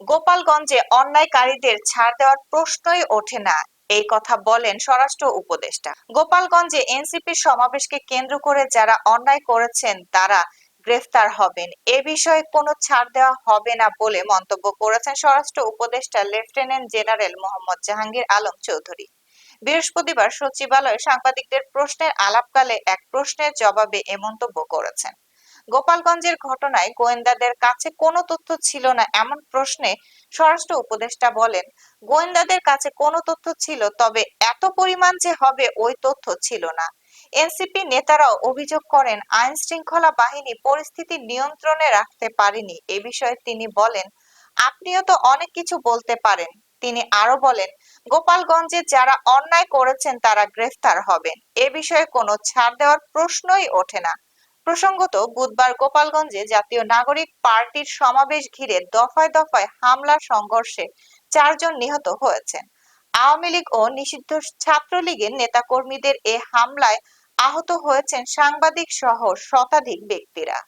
গোপালগঞ্জে অন্যায়কারীদের ছাড় দেওয়ার প্রশ্নই ওঠে না। এই কথা বলেন স্বরাষ্ট্র উপদেষ্টা। গোপালগঞ্জে এনসিপির সমাবেশকে কেন্দ্র করে যারা অন্যায় করেছেন, তারা গ্রেফতার হবেন। এ বিষয়ে কোনো ছাড় দেওয়া হবে না বলে মন্তব্য করেছেন স্বরাষ্ট্র উপদেষ্টা লেফটেন্যান্ট জেনারেল মোহাম্মদ জাহাঙ্গীর আলম চৌধুরী। বৃহস্পতিবার সচিবালয়ে সাংবাদিকদের প্রশ্নের আলাপকালে এক প্রশ্নের জবাবে এ মন্তব্য করেছেন। গোপালগঞ্জের ঘটনায় গোয়েন্দাদের কাছে কোনো তথ্য ছিল না, এমন প্রশ্নে স্বরাষ্ট্র উপদেষ্টা বলেন, গোয়েন্দাদের কাছে কোনো তথ্য ছিল, তবে এত পরিমাণ যে হবে ওই তথ্য ছিল না। এনসিপি নেতারাও অভিযোগ করেন, আইন শৃঙ্খলা বাহিনী পরিস্থিতি নিয়ন্ত্রণে রাখতে পারেনি। এ বিষয়ে তিনি বলেন, আপনিও তো অনেক কিছু বলতে পারেন। তিনি আরও বলেন, গোপালগঞ্জে যারা অন্যায় করেছেন তারা গ্রেফতার হবেন। এ বিষয়ে কোনো ছাড় দেওয়ার প্রশ্নই ওঠে না। প্রসঙ্গত, বুধবার গোপালগঞ্জে জাতীয় নাগরিক পার্টির সমাবেশ ঘিরে দফায় দফায় হামলা, সংঘর্ষে চারজন নিহত হয়েছেন। আওয়ামী লীগ ও নিষিদ্ধ ছাত্রলীগের নেতাকর্মীদের এ হামলায় আহত হয়েছেন সাংবাদিক সহ শতাধিক ব্যক্তিরা।